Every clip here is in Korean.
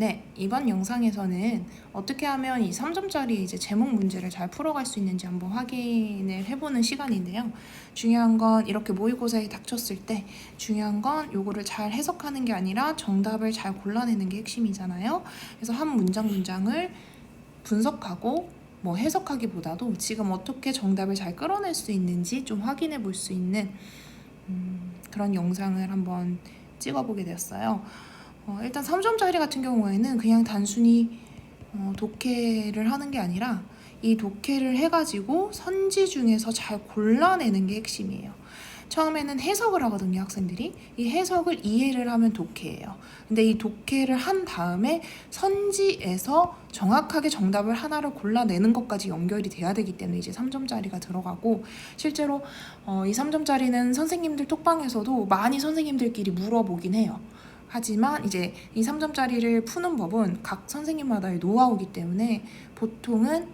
네, 이번 영상에서는 어떻게 하면 이 3점짜리 이제 제목 문제를 잘 풀어갈 수 있는지 한번 확인을 해보는 시간인데요. 중요한 건 이렇게 모의고사에 닥쳤을 때 중요한 건 요거를 잘 해석하는 게 아니라 정답을 잘 골라내는 게 핵심이잖아요. 그래서 한 문장 문장을 분석하고 뭐 해석하기보다도 지금 어떻게 정답을 잘 끌어낼 수 있는지 좀 확인해 볼 수 있는 음, 그런 영상을 한번 찍어보게 되었어요. 어, 일단 3점짜리 같은 경우에는 그냥 단순히 어, 독해를 하는 게 아니라 이 독해를 해가지고 선지 중에서 잘 골라내는 게 핵심이에요. 처음에는 해석을 하거든요, 학생들이. 이 해석을 이해를 하면 독해예요. 근데 이 독해를 한 다음에 선지에서 정확하게 정답을 하나를 골라내는 것까지 연결이 돼야 되기 때문에 이제 3점짜리가 들어가고 실제로 어, 이 3점짜리는 선생님들 톡방에서도 많이 선생님들끼리 물어보긴 해요. 하지만 이제 이 3점짜리를 푸는 법은 각 선생님마다의 노하우기 때문에 보통은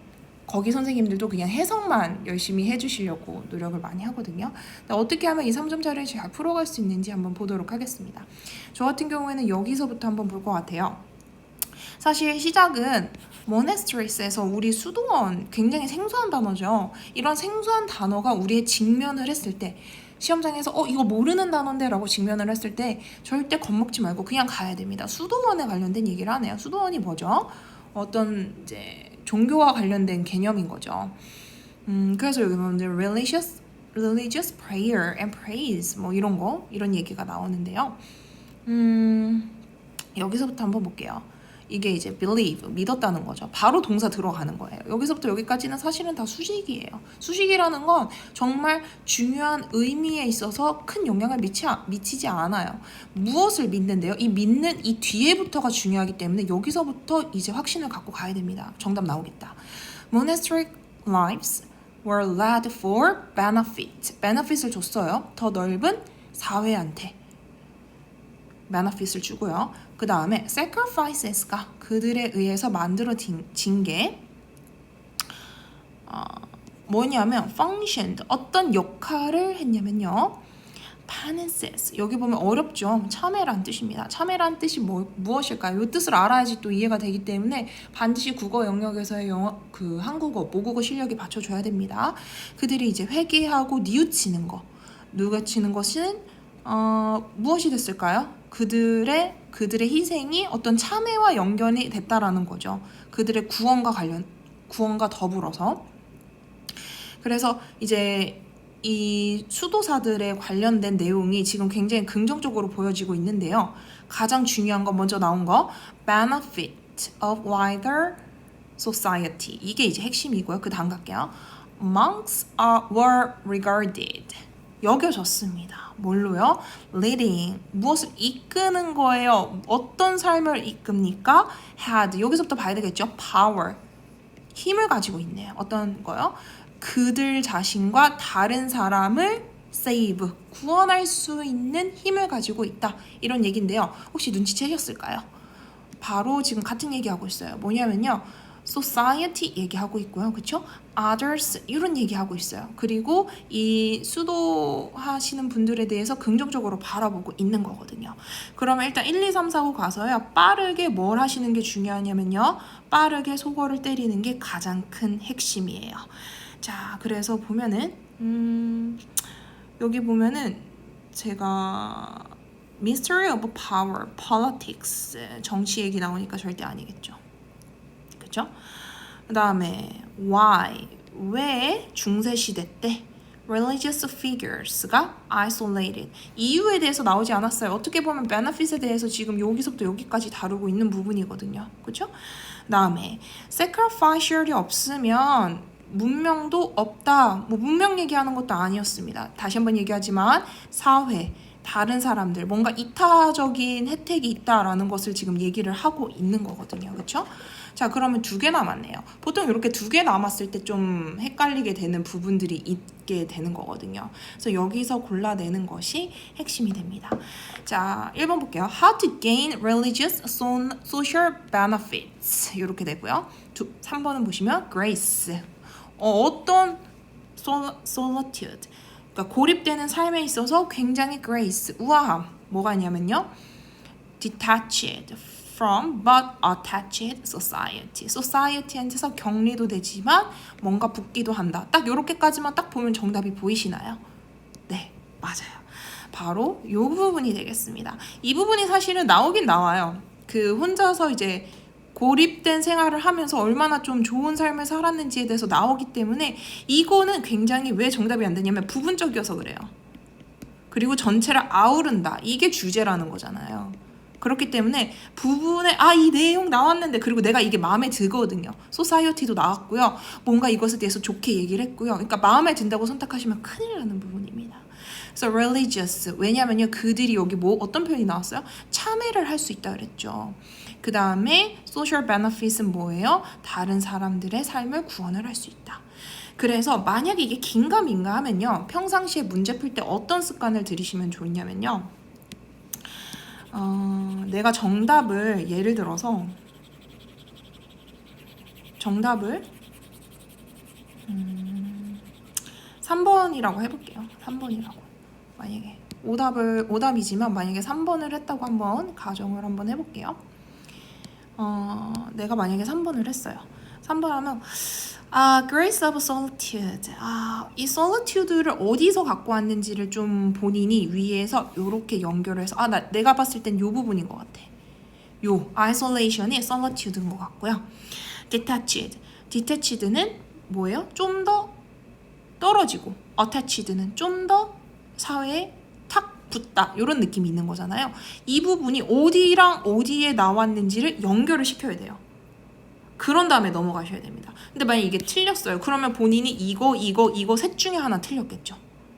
거기 선생님들도 그냥 해석만 열심히 해주시려고 노력을 많이 하거든요. 어떻게 하면 이 3점짜리를 잘 풀어갈 수 있는지 한번 보도록 하겠습니다. 저 같은 경우에는 여기서부터 한번 볼 것 같아요. 사실 시작은 모네스트리스에서 우리 수도원 굉장히 생소한 단어죠. 이런 생소한 단어가 우리의 직면을 했을 때 시험장에서 어 이거 모르는 단어인데 라고 직면을 했을 때 절대 겁먹지 말고 그냥 가야 됩니다. 수도원에 관련된 얘기를 하네요. 수도원이 뭐죠? 어떤 이제 종교와 관련된 개념인 거죠. 음 그래서 여기 보면 religious religious prayer and praise 뭐 이런 거 이런 얘기가 나오는데요. 음 여기서부터 한번 볼게요. 이게 이제 believe 믿었다는 거죠. 바로 동사 들어가는 거예요. 여기서부터 여기까지는 사실은 다 수식이에요. 수식이라는 건 정말 중요한 의미에 있어서 큰 영향을 미치, 미치지 않아요. 무엇을 믿는데요? 이 믿는 이 뒤에부터가 중요하기 때문에 여기서부터 이제 확신을 갖고 가야 됩니다. 정답 나오겠다. Monastic lives were led for benefit. benefit을 줬어요. 더 넓은 사회한테. benefit을 주고요. 그 다음에 sacrifices가 그들에 의해서 만들어진 게 어, 뭐냐면 functioned 어떤 역할을 했냐면요. panesis 여기 보면 어렵죠. 참회란 뜻입니다. 참회란 뜻이 뭐, 무엇일까요? 이 뜻을 알아야지 또 이해가 되기 때문에 반드시 국어 영역에서의 영어 그 한국어 모국어 실력이 받쳐줘야 됩니다. 그들이 이제 회개하고 뉘우치는 거 뉘우치는 것은 어, 무엇이 됐을까요? 그들의 그들의 희생이 어떤 참회와 연결이 됐다라는 거죠. 그들의 구원과 관련 구원과 더불어서 그래서 이제 이 수도사들에 관련된 내용이 지금 굉장히 긍정적으로 보여지고 있는데요. 가장 중요한 건 먼저 나온 거 benefit of wider society 이게 이제 핵심이고요. 그 다음 갈게요. Monks are, were regarded 여겨졌습니다. 뭘로요? leading 무엇을 이끄는 거예요. 어떤 삶을 이끕니까? had 여기서부터 봐야 되겠죠. power 힘을 가지고 있네요. 어떤 거요? 그들 자신과 다른 사람을 save 구원할 수 있는 힘을 가지고 있다. 이런 얘기인데요. 혹시 눈치채셨을까요? 바로 지금 같은 얘기하고 있어요. 뭐냐면요. Society 얘기하고 있고요. 그쵸? others 이런 얘기하고 있어요. 그리고 이 수도 하시는 분들에 대해서 긍정적으로 바라보고 있는 거거든요. 그러면 일단 1, 2, 3, 4, 5 가서요. 빠르게 뭘 하시는 게 중요하냐면요. 빠르게 속어를 때리는 게 가장 큰 핵심이에요. 자, 그래서 보면은 음, 여기 보면은 제가 Mystery of Power, Politics 정치 얘기 나오니까 절대 아니겠죠. 그죠? 그 다음에 why 왜 중세 시대 때 religious figures가 isolated 이유에 대해서 나오지 않았어요. 어떻게 보면 benefit에 대해서 지금 여기서부터 여기까지 다루고 있는 부분이거든요. 그렇죠? 다음에 sacrificial이 없으면 문명도 없다. 뭐 문명 얘기하는 것도 아니었습니다. 다시 한번 얘기하지만 사회 다른 사람들 뭔가 이타적인 혜택이 있다라는 것을 지금 얘기를 하고 있는 거거든요. 그렇죠? 자, 그러면 두 개 남았네요. 보통 이렇게 두 개 남았을 때 좀 헷갈리게 되는 부분들이 있게 되는 거거든요. 그래서 여기서 골라내는 것이 핵심이 됩니다. 자, 1번 볼게요. How to gain religious social benefits. 이렇게 되고요. 두, 3번은 보시면 grace. 어, 어떤 solitude. 그러니까 고립되는 삶에 있어서 굉장히 grace, 우아함. 뭐가 있냐면요. detached from but attached society. society한테서 격리도 되지만 뭔가 붙기도 한다. 딱 요렇게까지만 딱 보면 정답이 보이시나요? 네, 맞아요. 바로 요 부분이 되겠습니다. 이 부분이 사실은 나오긴 나와요. 그 혼자서 이제 고립된 생활을 하면서 얼마나 좀 좋은 삶을 살았는지에 대해서 나오기 때문에 이거는 굉장히 왜 정답이 안 되냐면 부분적이어서 그래요. 그리고 전체를 아우른다. 이게 주제라는 거잖아요. 그렇기 때문에 부분에 아 이 내용 나왔는데 그리고 내가 이게 마음에 들거든요. 소사이어티도 나왔고요. 뭔가 이것에 대해서 좋게 얘기를 했고요. 그러니까 마음에 든다고 선택하시면 큰일 나는 부분입니다. 그래서 religious 왜냐면요 그들이 여기 뭐 어떤 표현이 나왔어요? 참회를 할 수 있다 그랬죠. 그 다음에 social benefits은 뭐예요? 다른 사람들의 삶을 구원을 할 수 있다. 그래서 만약에 이게 긴가민가 하면요 평상시에 문제 풀 때 어떤 습관을 들이시면 좋냐면요 어, 내가 정답을 예를 들어서 정답을 음, 3번이라고 해볼게요. 3번이라고. 만약에 오답을 오답이지만 만약에 3번을 했다고 한번 가정을 한번 해볼게요. 어, 내가 만약에 3번을 했어요. 3번 하면 아, grace of solitude. 아, 이 solitude를 어디서 갖고 왔는지를 좀 본인이 위에서 이렇게 연결해서 아, 나 내가 봤을 땐요 부분인 것 같아. 요 isolation이 solitude인 것 같고요. detached. detached는 뭐예요? 좀 더 떨어지고 attached는 좀 더 사회에 탁 붙다 이런 느낌이 있는 거잖아요. 이 부분이 어디랑 어디에 나왔는지를 연결을 시켜야 돼요. 그런 다음에 넘어가셔야 됩니다. 근데 만약 이게 틀렸어요. 그러면 본인이 이거 이거 이거 셋 중에 하나 틀렸겠죠.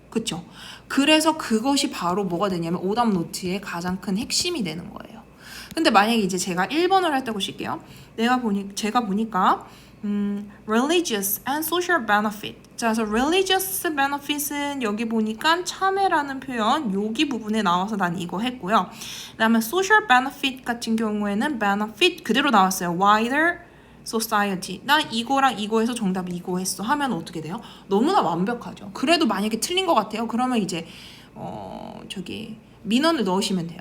그쵸? 그래서 그것이 바로 뭐가 되냐면 오답 노트의 가장 큰 핵심이 되는 거예요. 근데 만약에 이제 제가 1번을 했다고 칠게요. 내가 보니 제가 보니까 음, religious and social benefit. 자, 그래서 religious benefit은 여기 보니까 참회라는 표현 여기 부분에 나와서 난 이거 했고요. 그다음에 social benefit 같은 경우에는 benefit 그대로 나왔어요. wider society. 나 이거랑 이거에서 정답 이거 했어. 하면 어떻게 돼요? 너무나 완벽하죠. 그래도 만약에 틀린 것 같아요. 그러면 이제 어 저기 민원을 넣으시면 돼요.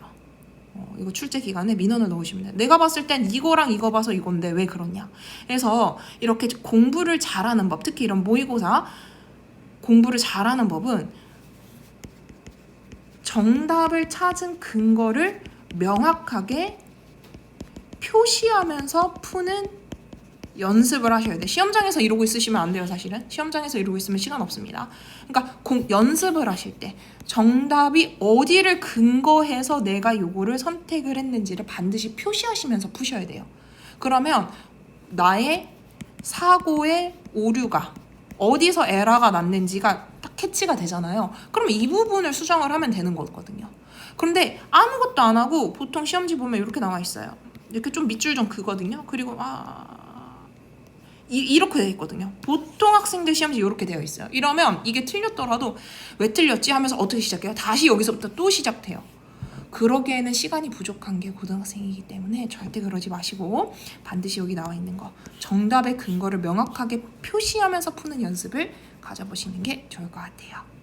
어, 이거 출제 기간에 민원을 넣으시면 돼요. 내가 봤을 땐 이거랑 이거 봐서 이건데 왜 그러냐. 그래서 이렇게 공부를 잘하는 법, 특히 이런 모의고사 공부를 잘하는 법은 정답을 찾은 근거를 명확하게 표시하면서 푸는 연습을 하셔야 돼. 시험장에서 이러고 있으시면 안 돼요, 사실은. 시험장에서 이러고 있으면 시간 없습니다. 그러니까 공, 연습을 하실 때 정답이 어디를 근거해서 내가 요거를 선택을 했는지를 반드시 표시하시면서 푸셔야 돼요. 그러면 나의 사고의 오류가 어디서 에러가 났는지가 딱 캐치가 되잖아요. 그럼 이 부분을 수정을 하면 되는 거거든요. 그런데 아무것도 안 하고 보통 시험지 보면 이렇게 나와 있어요. 이렇게 좀 밑줄 좀 그거든요. 그리고 아 이, 이 렇게 되어 있거든요. 보통 학생들 시험지 이렇게 되어 있어요. 이러면 이게 틀렸더라도 왜 틀렸지 하면서 어떻게 시작해요? 다시 여기서부터 또 시작돼요. 그러기에는 시간이 부족한 게 고등학생이기 때문에 절대 그러지 마시고 반드시 여기 나와 있는 거 정답의 근거를 명확하게 표시하면서 푸는 연습을 가져보시는 게 좋을 것 같아요.